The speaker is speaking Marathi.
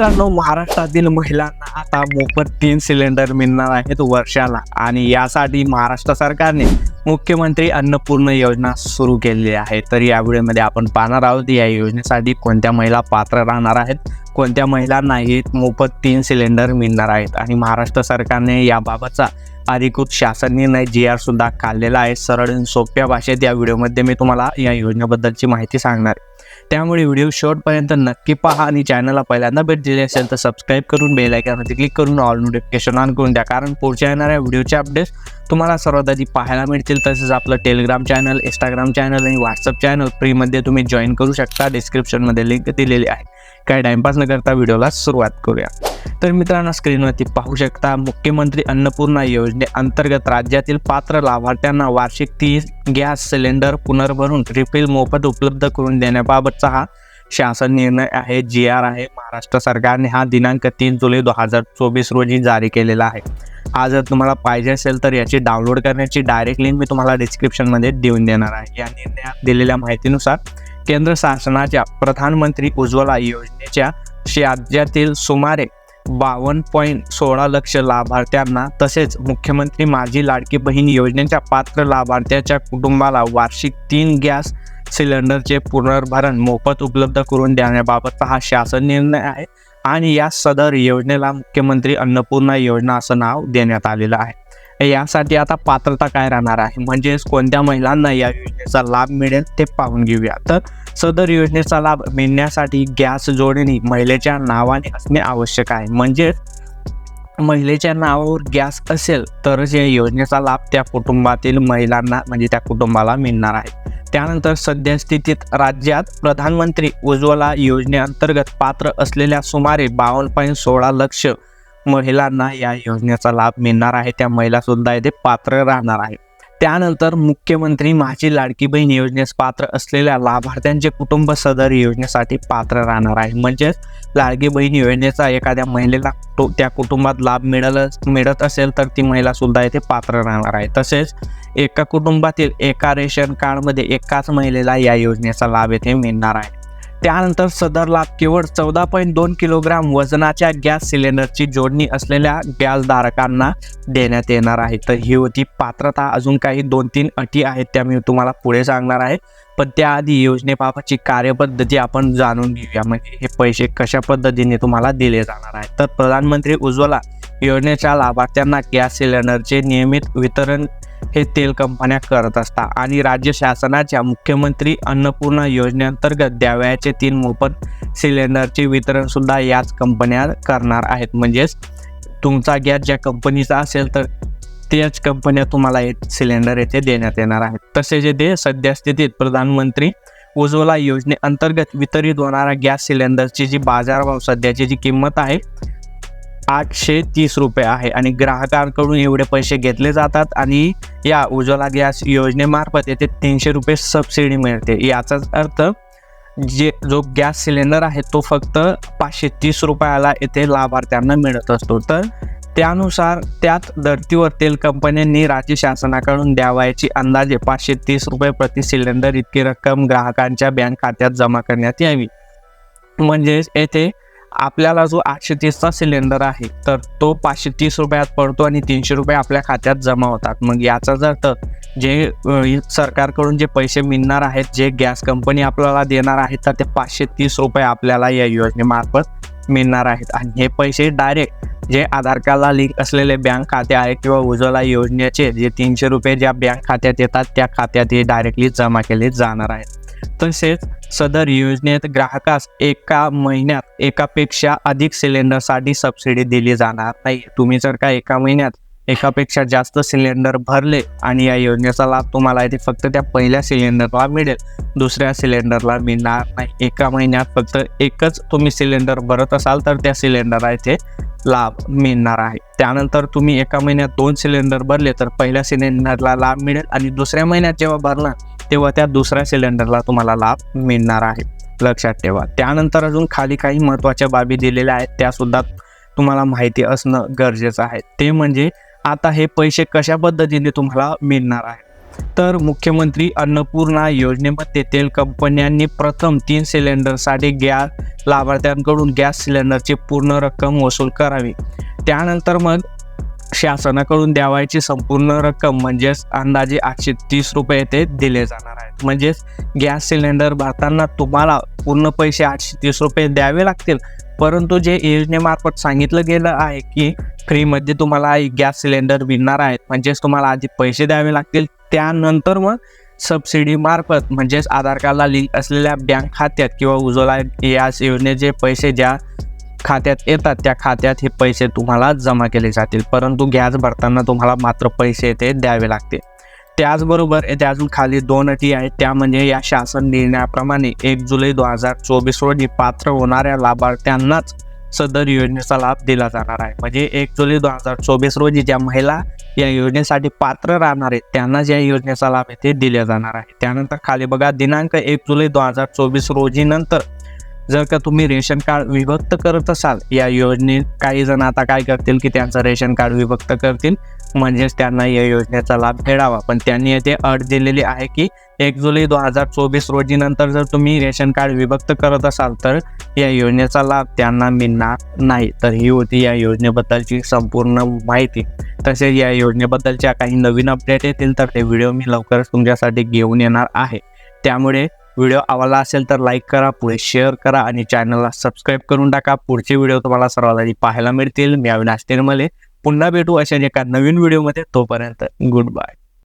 मित्रांनो महाराष्ट्रातील महिलांना आता मोफत तीन सिलेंडर मिळणार आहेत वर्षाला. आणि यासाठी महाराष्ट्र सरकारने मुख्यमंत्री अन्नपूर्ण योजना सुरू केलेली आहे. तर या व्हिडिओमध्ये आपण पाहणार आहोत या योजनेसाठी कोणत्या महिला पात्र राहणार आहेत कोणत्या महिलांना हे मोफत तीन सिलेंडर मिळणार आहेत. आणि महाराष्ट्र सरकारने याबाबतचा अधिकृत शासन निर्णय जी आर सुद्धा काढलेला आहे. सरळ आणि सोप्या भाषेत या व्हिडिओमध्ये मी तुम्हाला या योजनेबद्दलची माहिती सांगणार आहे. त्यामुळे व्हिडिओ शॉर्टपर्यंत नक्की पहा आणि चॅनलला पहिल्यांदा भेट दिली असेल तर सबस्क्राईब करून बेल आयकॉनवरती क्लिक करून ऑल नोटिफिकेशन ऑन करून द्या. कारण पुढच्या येणाऱ्या व्हिडिओचे अपडेट्स तुम्हाला सर्वात आधी पाहायला मिळतील. तसेच आपलं टेलिग्राम चॅनल इंस्टाग्राम चॅनल आणि व्हॉट्सअप चॅनल फ्रीमध्ये तुम्ही जॉईन करू शकता. डिस्क्रिप्शनमध्ये लिंक दिलेली आहे. काय टाइमपास न करता व्हिडिओला सुरुवात करूया. तर मित्रांनो स्क्रीनवरती पाहू शकता मुख्यमंत्री अन्नपूर्णा योजनेअंतर्गत राज्यातील पात्र लाभार्थ्यांना वार्षिक तीस गॅस सिलेंडर पुनर्भरून रिफिल मोफत उपलब्ध करून देण्याबाबतचा हा शासन निर्णय आहे. जी आर आहे महाराष्ट्र सरकारने हा दिनांक तीन जुलै दोन हजार चोवीस रोजी जारी केलेला आहे. हा जर तुम्हाला पाहिजे असेल तर याची डाउनलोड करण्याची डायरेक्ट लिंक मी तुम्हाला डिस्क्रिप्शनमध्ये देऊन देणार आहे. या निर्णयात दिलेल्या माहितीनुसार केंद्र शासनाच्या प्रधानमंत्री उज्ज्वला योजनेच्या राज्यातील सुमारे बावन्न पॉईंट सोळा लक्ष लाभार्थ्यांना तसेच मुख्यमंत्री माझी लाडकी बहीण योजनेच्या पात्र लाभार्थ्याच्या कुटुंबाला वार्षिक तीन गॅस सिलेंडरचे पुनर्भरण मोफत उपलब्ध करून देण्याबाबतचा हा शासन निर्णय आहे आणि या सदर योजनेला मुख्यमंत्री अन्नपूर्णा योजना असं नाव देण्यात आलेलं आहे. यासाठी आता पात्रता काय राहणार आहे? म्हणजेच कोणत्या महिलांना या योजनेचा लाभ मिळेल ते पाहून घेऊया. तर सदर योजनेचा लाभ मिळण्यासाठी गॅस जोडणी महिलेच्या नावाने असणे आवश्यक आहे. म्हणजेच महिलेच्या नावावर गॅस असेल तरच या योजनेचा लाभ त्या कुटुंबातील महिलांना म्हणजे त्या कुटुंबाला मिळणार आहे. त्यानंतर सध्या स्थितीत राज्यात प्रधानमंत्री उज्ज्वला योजनेअंतर्गत पात्र असलेल्या सुमारे बावन्न पॉईंट सोळा लक्ष महिलांना या योजनेचा लाभ मिळणार आहे. त्या महिला सुद्धा येथे पात्र राहणार आहे त्यानंतर मुख्यमंत्री माझी लाडकी बहीण योजनेस पात्र असलेल्या लाभार्थ्यांचे कुटुंब सदर योजनेसाठी पात्र राहणार आहे. म्हणजेच लाडकी बहीण योजनेचा एखाद्या महिलेला तो त्या कुटुंबात लाभ मिळाल मिळत असेल तर ती महिला सुद्धा येथे पात्र राहणार आहे. तसेच एका कुटुंबातील एका रेशन कार्डमध्ये एकाच महिलेला या योजनेचा लाभ येथे मिळणार आहे. त्यानंतर सदर लाभ केवळ चौदा पॉईंट दोन किलोग्राम वजनाच्या गॅस सिलेंडरची जोडणी असलेल्या गॅसधारकांना देण्यात येणार आहे. तर ही होती पात्रता. अजून काही दोन तीन अटी आहेत त्या मी तुम्हाला पुढे सांगणार आहे. पण त्याआधी योजनेबाबतची कार्यपद्धती आपण जाणून घेऊया. म्हणजे हे पैसे कशा पद्धतीने तुम्हाला दिले जाणार आहेत? तर प्रधानमंत्री उज्ज्वला योजनेच्या लाभार्थ्यांना गॅस सिलेंडरचे नियमित वितरण हे तेल कंपन्या करत असतात आणि राज्य शासनाच्या मुख्यमंत्री अन्नपूर्णा योजनेअंतर्गत द्यावयाचे तीन मोफत सिलेंडरचे वितरणसुद्धा याच कंपन्या करणार आहेत. म्हणजेच तुमचा गॅस ज्या कंपनीचा असेल तर त्याच कंपन्या तुम्हाला हे सिलेंडर येथे देण्यात येणार आहेत तसेच येथे सध्या स्थितीत प्रधानमंत्री उज्ज्वला योजनेअंतर्गत वितरित होणारा गॅस सिलेंडरची जी बाजारभाव सध्याची जी किंमत आहे आठशे तीस रुपये आहे आणि ग्राहकांकडून एवढे पैसे घेतले जातात आणि या उज्ज्वला गॅस योजनेमार्फत येथे तीनशे रुपये सबसिडी मिळते. याचाच अर्थ जे जो गॅस सिलेंडर आहे तो फक्त पाचशे तीस रुपयाला येथे लाभार्थ्यांना मिळत असतो. तर त्यानुसार त्यात धर्तीवर तेल कंपन्यांनी राज्य शासनाकडून द्यावायची अंदाजे पाचशे तीस रुपये प्रति सिलेंडर इतकी रक्कम ग्राहकांच्या बँक खात्यात जमा करण्यात यावी. म्हणजेच येथे आपल्याला जो आठशे तीसचा सिलेंडर आहे तर तो पाचशे तीस रुपयात पडतो आणि तीनशे रुपये आपल्या खात्यात जमा होतात. मग याचा अर्थ जे सरकारकडून जे पैसे मिळणार आहेत जे गॅस कंपनी आपल्याला देणार आहे तर ते पाचशे तीस रुपये आपल्याला या योजनेमार्फत मिळणार आहेत. आणि हे पैसे डायरेक्ट जे आधार कार्डला लिंक असलेले बँक खाते आहे किंवा उज्ज्वला योजनेचे जे तीनशे रुपये ज्या बँक खात्यात येतात त्या खात्यात हे डायरेक्टली जमा केले जाणार आहेत. तसेच सदर योजनेत ग्राहकास एका महिन्यात एकापेक्षा अधिक सिलेंडरसाठी सबसिडी दिली जाणार नाही. तुम्ही जर का एका महिन्यात एकापेक्षा जास्त सिलेंडर भरले आणि या योजनेचा लाभ तुम्हाला इथे फक्त त्या पहिल्या सिलेंडरला मिळेल दुसऱ्या सिलेंडरला मिळणार नाही. एका महिन्यात फक्त एकच तुम्ही सिलेंडर भरत असाल तर त्या सिलेंडरला इथे लाभ मिळणार आहे. त्यानंतर तुम्ही एका महिन्यात दोन सिलेंडर भरले तर पहिल्या सिलेंडरला लाभ मिळेल आणि दुसऱ्या महिन्यात जेव्हा भरला तेव्हा त्या दुसऱ्या सिलेंडरला तुम्हाला लाभ मिळणार आहे. लक्षात ठेवा. त्यानंतर अजून खाली काही महत्त्वाच्या बाबी दिलेल्या आहेत. त्यासुद्धा तुम्हाला माहिती असणं गरजेचं आहे. ते म्हणजे आता हे पैसे कशा पद्धतीने तुम्हाला मिळणार आहे? तर मुख्यमंत्री अन्नपूर्णा योजनेमध्ये तेल कंपन्यांनी प्रथम तीन सिलेंडरसाठी गॅस लाभार्थ्यांकडून गॅस सिलेंडरची पूर्ण रक्कम वसूल करावी. त्यानंतर मग शासनाकडून द्यावायची संपूर्ण रक्कम म्हणजेच अंदाजे आठशे तीस रुपये ते दिले जाणार आहेत. म्हणजेच गॅस सिलेंडर भरताना तुम्हाला पूर्ण पैसे आठशे तीस रुपये द्यावे लागतील. परंतु जे योजनेमार्फत सांगितलं गेलं आहे की फ्रीमध्ये तुम्हाला गॅस सिलेंडर मिळणार आहेत म्हणजेच तुम्हाला आधी पैसे द्यावे लागतील. त्यानंतर मग सबसिडी मार्फत म्हणजेच आधार कार्डला लिंक असलेल्या बँक खात्यात किंवा उज्ज्वला या योजनेचे पैसे ज्या खात्यात येतात त्या खात्यात हे पैसे तुम्हाला जमा केले जातील. परंतु गॅस भरताना तुम्हाला मात्र पैसे ते द्यावे लागतील. त्याचबरोबर येथे अजून खाली दोन अटी आहेत. त्या म्हणजे या शासन निर्णयाप्रमाणे एक जुलै दोन हजार चोवीस रोजी पात्र होणाऱ्या लाभार्थ्यांनाच सदर योजनेचा लाभ दिला जाणार आहे. म्हणजे एक जुलै दोन हजार चोवीस रोजी ज्या महिला या योजनेसाठी पात्र राहणार आहेत त्यांनाच या योजनेचा लाभ येथे दिला जाणार आहे. त्यानंतर खाली बघा दिनांक एक जुलै दोन हजार चोवीस रोजी नंतर जर का तुम्ही रेशन कार्ड विभक्त करत असाल या योजनेत काही जण आता काय करतील की त्यांचं रेशन कार्ड विभक्त करतील. म्हणजेच त्यांना या योजनेचा लाभ मिळावा पण त्यांनी येथे अट दिलेली आहे की एक जुलै दोन हजार चोवीस रोजी नंतर जर तुम्ही रेशन कार्ड विभक्त करत असाल तर या योजनेचा लाभ त्यांना मिळणार नाही. तर ही होती या योजनेबद्दलची संपूर्ण माहिती. तसेच या योजनेबद्दलच्या काही नवीन अपडेट येतील तर ते व्हिडिओ मी लवकरच तुमच्यासाठी घेऊन येणार आहे. त्यामुळे व्हिडिओ आवडला असेल तर लाईक करा पुढे शेअर करा आणि चॅनलला सबस्क्राईब करून टाका. पुढचे व्हिडिओ तुम्हाला सर्वात आधी पाहायला मिळतील. मी अविनाश निर्मले पुन्हा भेटू अशा एका नवीन व्हिडिओमध्ये. तोपर्यंत गुड बाय.